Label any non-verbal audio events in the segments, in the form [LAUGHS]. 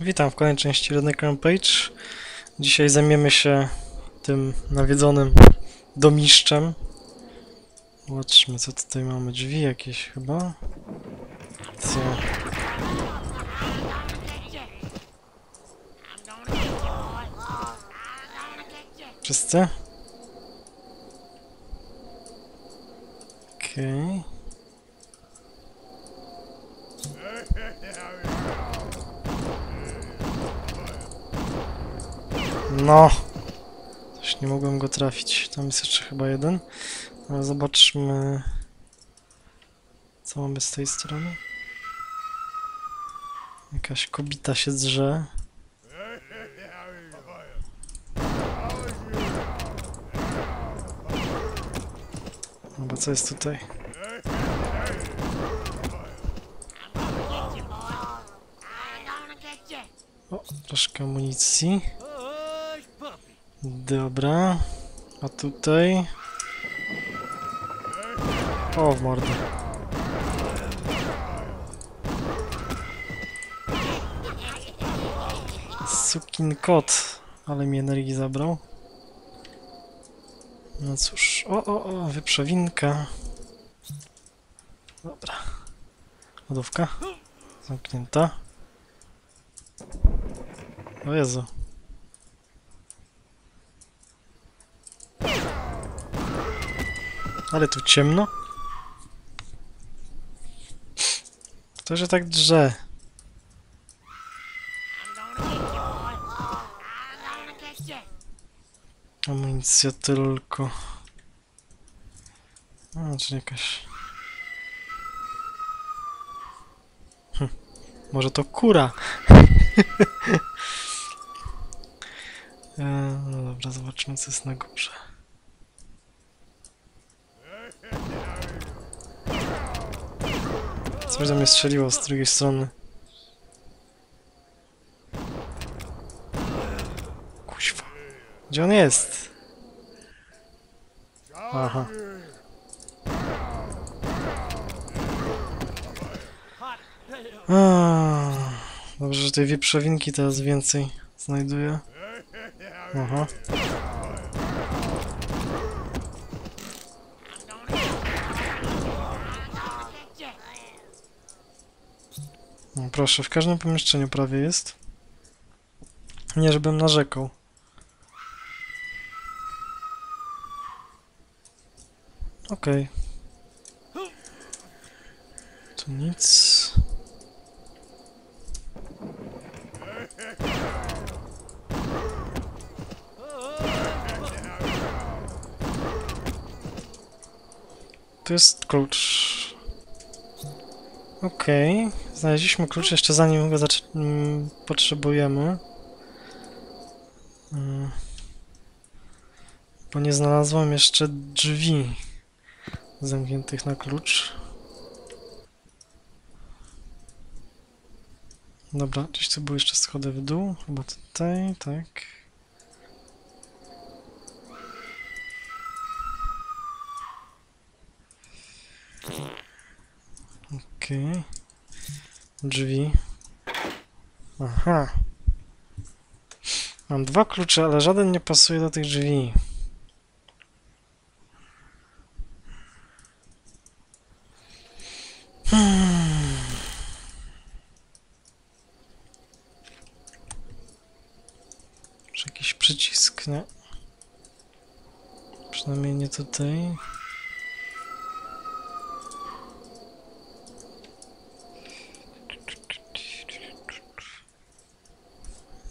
Witam w kolejnej części Redneck Rampage. Dzisiaj zajmiemy się tym nawiedzonym domiszczem. Zobaczmy, co tutaj mamy. Drzwi jakieś chyba. Co? Wszyscy? Okej. No! Coś nie mogłem go trafić. Tam jest jeszcze chyba jeden. Ale zobaczmy... Co mamy z tej strony? Jakaś kobita się drze. Chyba co jest tutaj? O, troszkę amunicji. Dobra. A tutaj... O, w mordę. Sukin kot. Ale mi energii zabrał. No cóż. O, o, o, wyprzewinka. Dobra. Lodówka. Zamknięta. O Jezu. Ale tu ciemno. Kto się tak drze? Amunicja tylko. A, czy jakaś... Hm. Może to kura? [LAUGHS] e, no dobra, zobaczmy co jest na górze. Coś mnie strzeliło z drugiej strony. Kuźwa. Gdzie on jest? Aha. A, Dobrze, że tej wieprzowinki teraz więcej znajduję. Aha. No proszę, w każdym pomieszczeniu prawie jest. Nie, żebym narzekał. Okej. Tu nic. Tu jest klucz. Okej, znaleźliśmy klucz jeszcze zanim go mm, potrzebujemy. Mm. Bo nie znalazłem jeszcze drzwi zamkniętych na klucz. Dobra, gdzieś tu były jeszcze schody w dół, chyba tutaj, tak. Okej. Drzwi. Aha. Mam dwa klucze, ale żaden nie pasuje do tych drzwi. Hmm. Może jakiś przycisk, nie? Przynajmniej nie tutaj.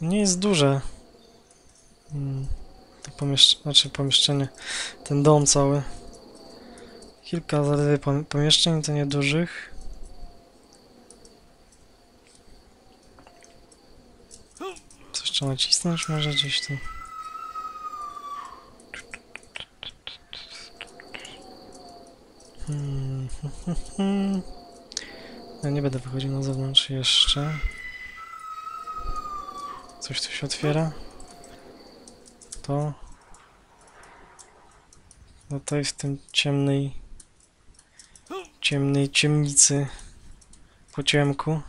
Nie jest duże. Mm, To pomieszczenie, znaczy pomieszczenie, ten dom cały. Kilka zaledwie pom- pomieszczeń, to niedużych. Coś trzeba nacisnąć może gdzieś tu. Hmm. [LAUGHS] Ja nie będę wychodził na zewnątrz jeszcze. Coś tu się otwiera. To... No to jest w tym ciemnej... Ciemnej ciemnicy. Po ciemku.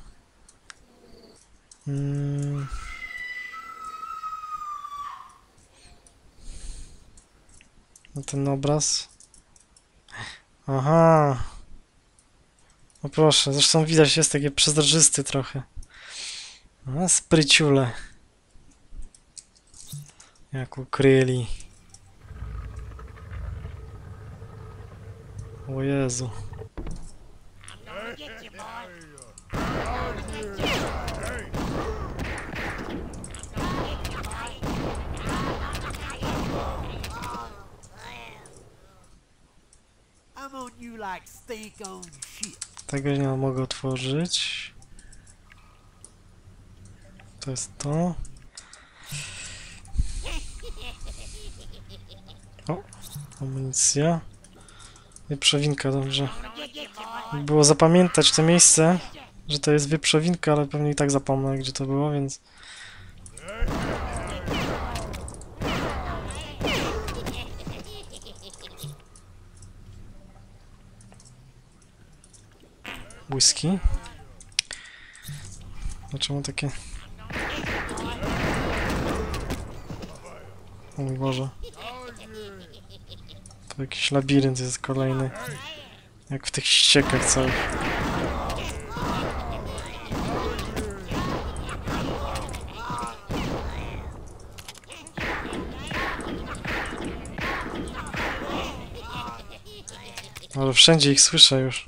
Mm. No ten obraz. Aha. No proszę, zresztą widać, jest takie przezroczysty trochę. A, spryciule. Jak ukryli. O Jezu. Tego nie mogę otworzyć. To jest to. O, amunicja. Wieprzowinka, dobrze. Było zapamiętać to miejsce, że to jest wieprzowinka, ale pewnie i tak zapomnę, gdzie to było, więc... Whisky. Dlaczego takie... O mój Boże. To jakiś labirynt jest kolejny. Jak w tych ściekach całych. Ale wszędzie ich słyszę już.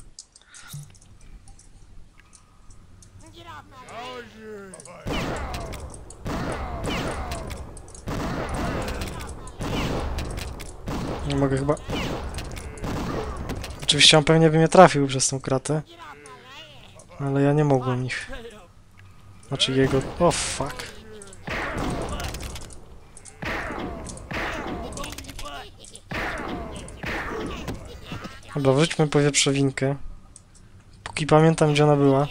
Nie mogę chyba... On pewnie by mnie trafił przez tą kratę. Ale ja nie mogłem ich. Znaczy jego... O fuck. Dobra, wróćmy po wieprzowinkę. Póki pamiętam gdzie ona była.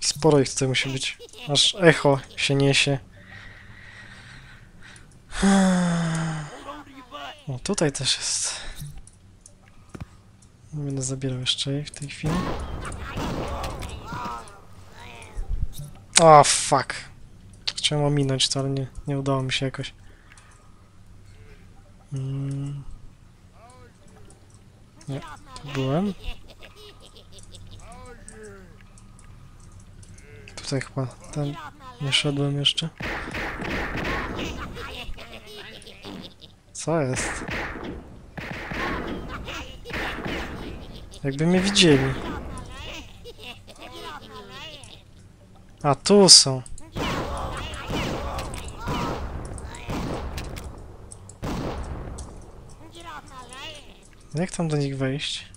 Sporo ich tutaj musi być. Aż echo się niesie. O, tutaj też jest. Nie będę zabierał jeszcze jej w tej chwili. O, fuck. Chciałem ominąć to, ale nie, nie udało mi się jakoś. Mm. Nie, tu byłem. Tutaj chyba tam nie szedłem jeszcze. Co jest? Jakby mnie widzieli. A tu są. Jak tam do nich wejść?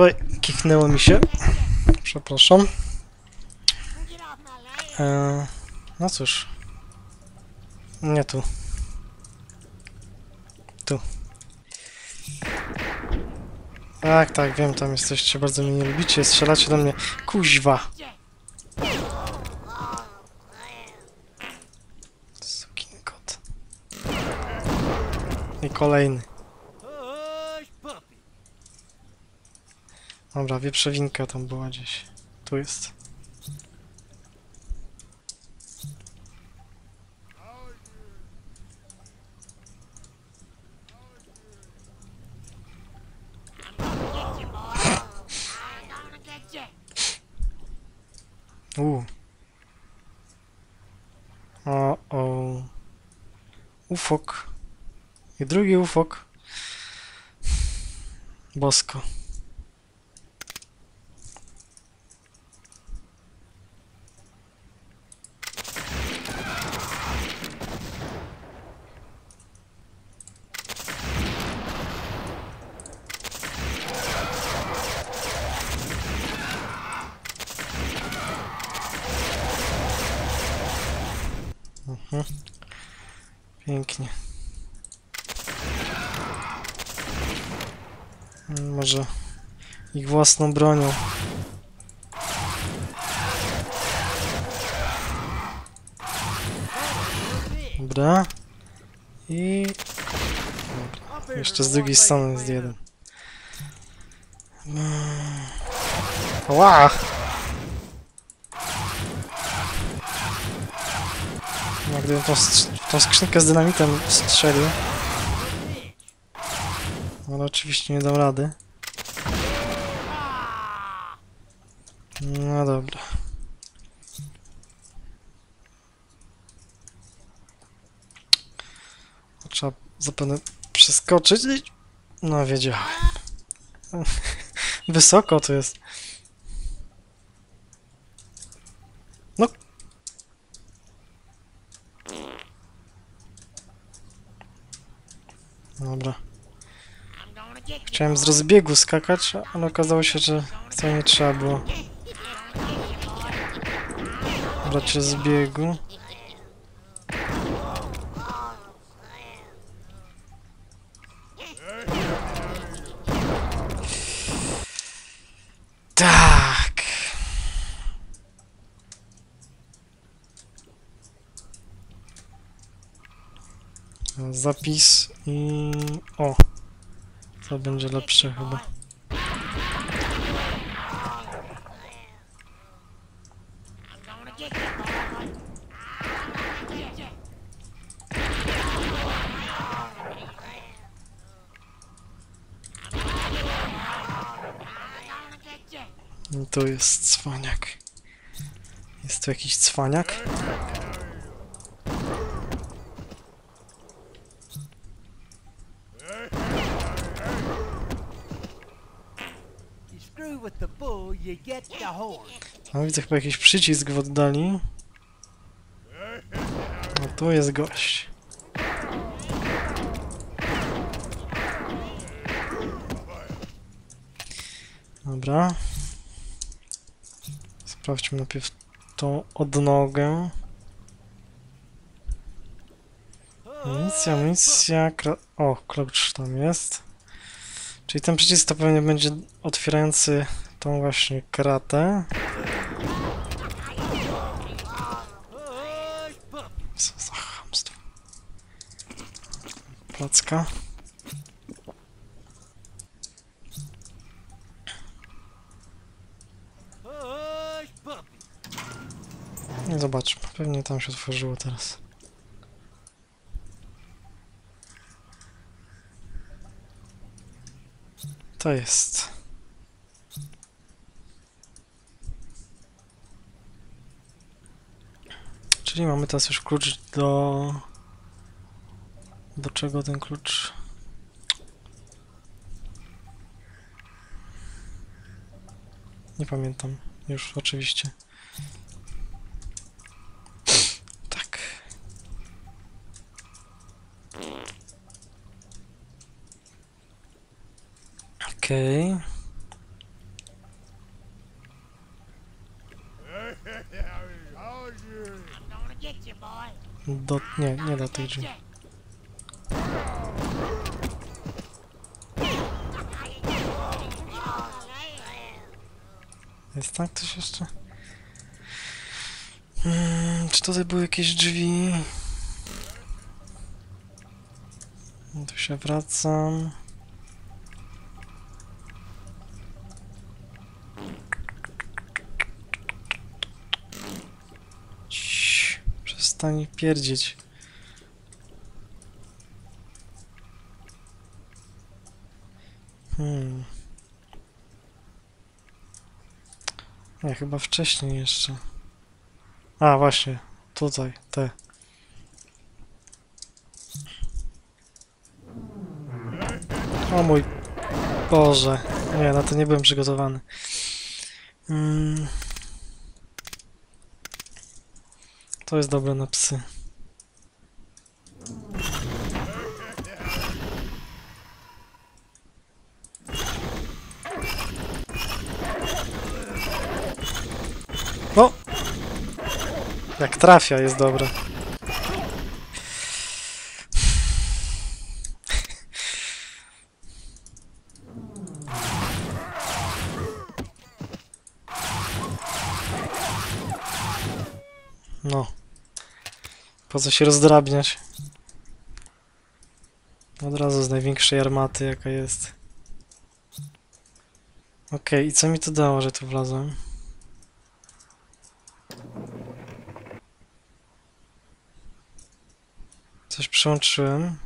Oj, kichnęło mi się. Przepraszam. Eee, no cóż. Nie tu. Tu. Tak, tak, wiem, tam jesteście, bardzo mnie nie lubicie, strzelacie do mnie. Kuźwa! Sukin kot. I kolejny. Dobra, wieprzowinka tam była gdzieś. Tu jest. U. O, o. Ufok. I drugi ufok. Bosko. Mhm. Pięknie. Mm, Może ich własną bronią. Dobra. I figured jeszcze z drugiej strony jest jeden. Ła! No, gdybym tą, tą skrzynkę z dynamitem strzelił. Ale oczywiście nie dam rady. No dobra. Trzeba zapewne przeskoczyć. No wiedziałem. [LAUGHS] Wysoko to jest. No. Dobra. Chciałem z rozbiegu skakać, ale okazało się, że wcale nie trzeba było brać rozbiegu. Tak. Zapis i... O! To będzie lepsze chyba. I tu jest cwaniak. Jest tu jakiś cwaniak? A widzę chyba jakiś przycisk w oddali. No tu jest gość. Dobra. Sprawdźmy najpierw tą odnogę. Amunicja, kra... O, klucz tam jest. Czyli ten przycisk to pewnie będzie otwierający tą właśnie kratę. Co za chamstwo. Placka. Nie zobaczmy. Pewnie tam się otworzyło teraz. To jest. Czyli mamy teraz już klucz do... Do czego ten klucz? Nie pamiętam już oczywiście. Tak. Okej. Do... Nie, nie do tych drzwi. Jest tak coś jeszcze? Hmm, czy tutaj były jakieś drzwi? Tu się wracam. Przestań pierdzieć. Hmm. Nie, chyba wcześniej jeszcze. A, właśnie. Tutaj, te. O mój Boże. Nie, na to nie byłem przygotowany. Mm. To jest dobre na psy. O! Jak trafia jest dobre. No. Po co się rozdrabniać? Od razu z największej armaty, jaka jest. Okej, i co mi to dało, że tu wlazłem? Coś przełączyłem.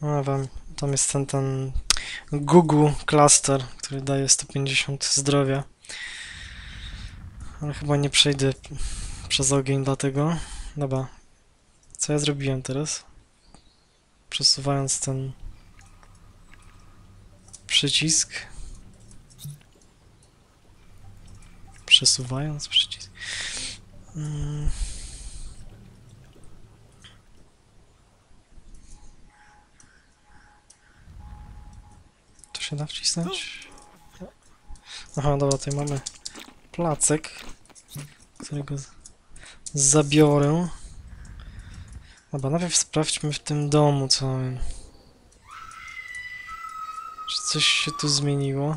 A wam, tam jest ten, ten Google Cluster, który daje 150 zdrowia. Ale chyba nie przejdę przez ogień dlatego. Dobra. Co ja zrobiłem teraz? Przesuwając ten przycisk. Przesuwając przycisk. Mm. To się da wcisnąć? Aha, dobra, tutaj mamy placek, którego zabiorę. Dobra, najpierw sprawdźmy w tym domu całym. Czy coś się tu zmieniło?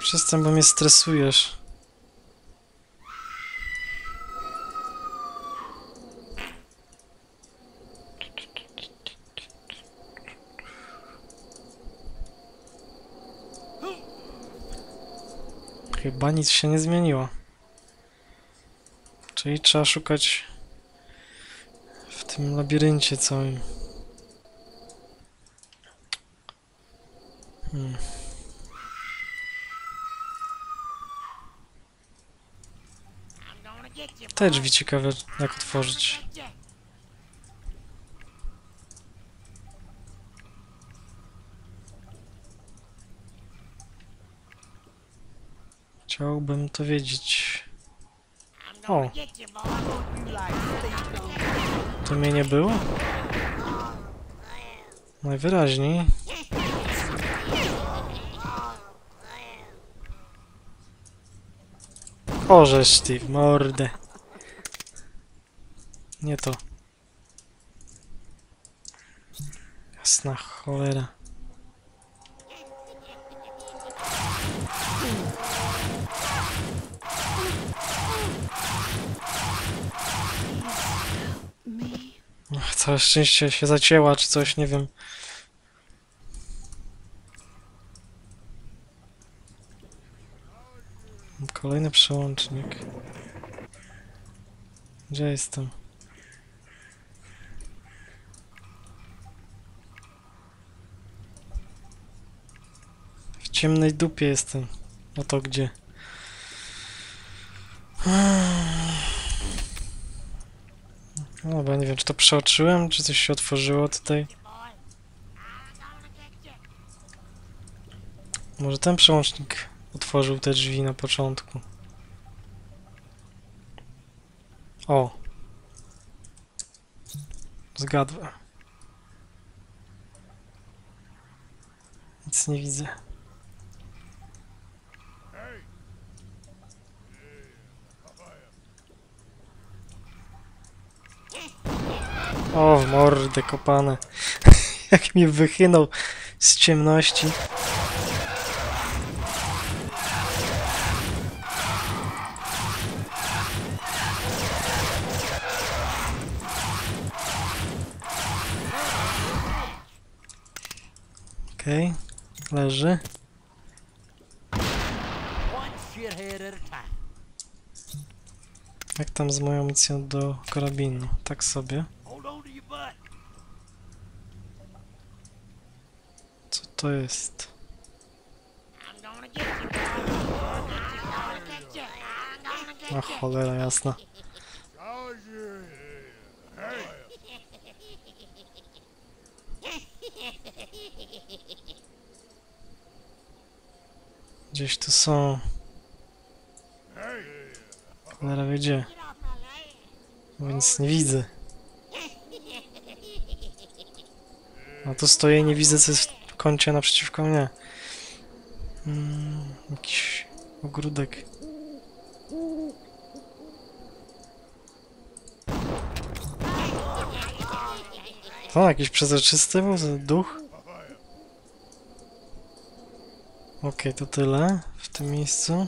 Przestań, bo mnie stresujesz. Chyba nic się nie zmieniło. Czyli trzeba szukać w tym labiryncie całym. Hmm. Te drzwi ciekawe jak otworzyć. Chciałbym to wiedzieć. O, to mnie nie było? Najwyraźniej. Orzesz, Steve, mordę. Nie to. Jasna cholera. Całe szczęście się zacięła, czy coś, nie wiem. Kolejny przełącznik. Gdzie jestem? W ciemnej dupie jestem. No to gdzie? No dobra, nie wiem, czy to przeoczyłem, czy coś się otworzyło tutaj. Może ten przełącznik otworzył te drzwi na początku. O! Zgadłem. Nic nie widzę. O, w mordę kopane. [LAUGHS] Jak mi wychynął z ciemności. Okej, leży. a time. Jak tam z moją misją do karabinu? Tak sobie. Gonna get A cholera jasna. Gdzieś tu są. Cholera wie gdzie. Więc nie widzę. A tu stoję nie widzę co jest w kącie naprzeciwko mnie. Mm, jakiś ogródek. To jakiś przezroczysty był? Duch? Okej, to tyle w tym miejscu.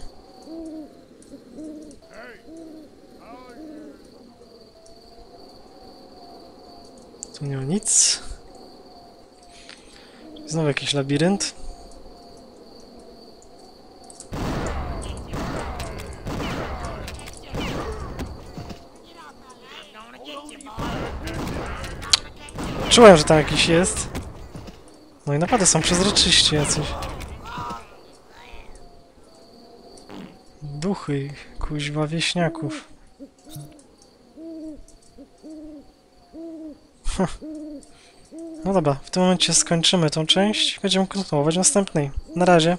Tu nie ma nic. Znowu jakiś labirynt. Czułem, że tam jakiś jest. No i naprawdę są przezroczyści jacyś. Duchy, kuźwa wieśniaków. Hm. No dobra, w tym momencie skończymy tą część. Będziemy kontynuować następnej. Na razie.